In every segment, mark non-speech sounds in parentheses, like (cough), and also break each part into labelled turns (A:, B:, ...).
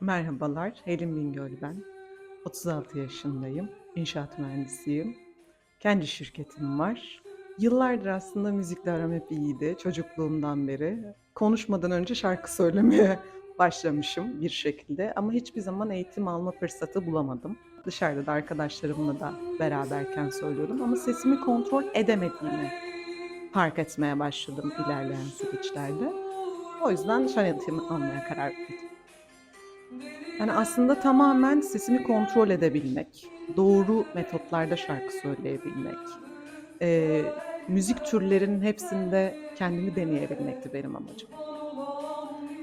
A: Merhabalar, Helin Bingöl ben. 36 yaşındayım, inşaat mühendisiyim. Kendi şirketim var. Yıllardır aslında müzikle aram hep iyiydi, çocukluğumdan beri. Konuşmadan önce şarkı (laughs) söylemeye başlamışım bir şekilde ama hiçbir zaman eğitim alma fırsatı bulamadım. Dışarıda da arkadaşlarımla da beraberken söylüyordum ama sesimi kontrol edemediğimi fark etmeye başladım ilerleyen süreçlerde. O yüzden şan almaya karar verdim. Yani aslında tamamen sesimi kontrol edebilmek, doğru metotlarda şarkı söyleyebilmek, eee, müzik türlerinin hepsinde kendimi deneyebilmekti benim amacım.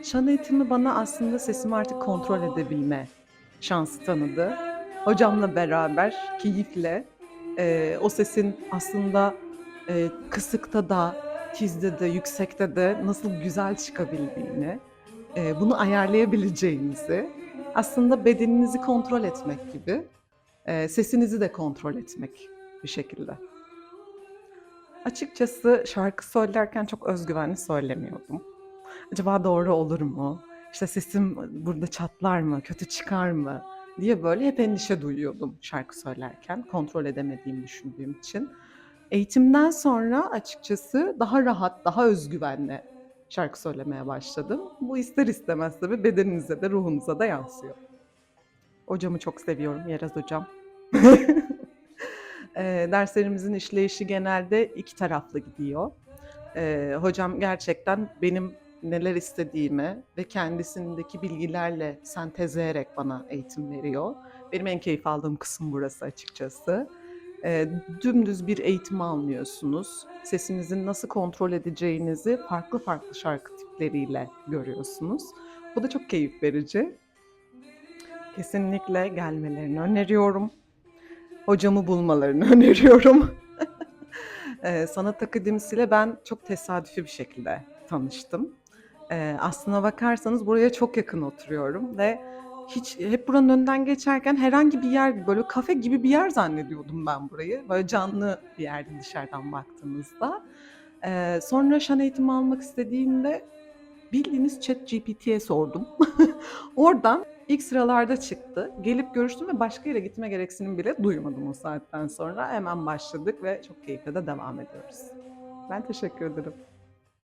A: Şan eğitimi bana aslında sesimi artık kontrol edebilme şansı tanıdı. Hocamla beraber keyifle eee, o sesin aslında eee, kısıkta da, tizde de, yüksekte de nasıl güzel çıkabildiğini, eee, bunu ayarlayabileceğinizi, aslında bedeninizi kontrol etmek gibi eee, sesinizi de kontrol etmek bir şekilde. Açıkçası şarkı söylerken çok özgüvenli söylemiyordum. Acaba doğru olur mu? İşte sesim burada çatlar mı, kötü çıkar mı diye böyle hep endişe duyuyordum şarkı söylerken, kontrol edemediğimi düşündüğüm için. Eğitimden sonra açıkçası daha rahat, daha özgüvenle şarkı söylemeye başladım. Bu ister istemez tabii bedeninize de ruhunuza da yansıyor. Hocamı çok seviyorum, Yeraz hocam. (laughs) Eee, derslerimizin işleyişi genelde iki taraflı gidiyor. Eee, hocam gerçekten benim neler istediğimi ve kendisindeki bilgilerle sentezleyerek bana eğitim veriyor. Benim en keyif aldığım kısım burası açıkçası. Eee, dümdüz bir eğitim almıyorsunuz. Sesinizin nasıl kontrol edeceğinizi farklı farklı şarkı tipleriyle görüyorsunuz. Bu da çok keyif verici. Kesinlikle gelmelerini öneriyorum. Hocamı bulmalarını (laughs) öneriyorum. Eee, sanat akademisiyle ben çok tesadüfi bir şekilde tanıştım. Eee, aslına bakarsanız buraya çok yakın oturuyorum ve hiç hep buranın önünden geçerken herhangi bir yer, böyle kafe gibi bir yer zannediyordum ben burayı. Böyle canlı bir yerdi dışarıdan baktığınızda. Eee, sonra şan eğitimi almak istediğimde bildiğiniz ChatGPT'ye sordum. (laughs) Oradan ilk sıralarda çıktı. Gelip görüştüm ve başka yere gitme gereksinim bile duymadım o saatten sonra. Hemen başladık ve çok keyifle de devam ediyoruz. Ben teşekkür ederim.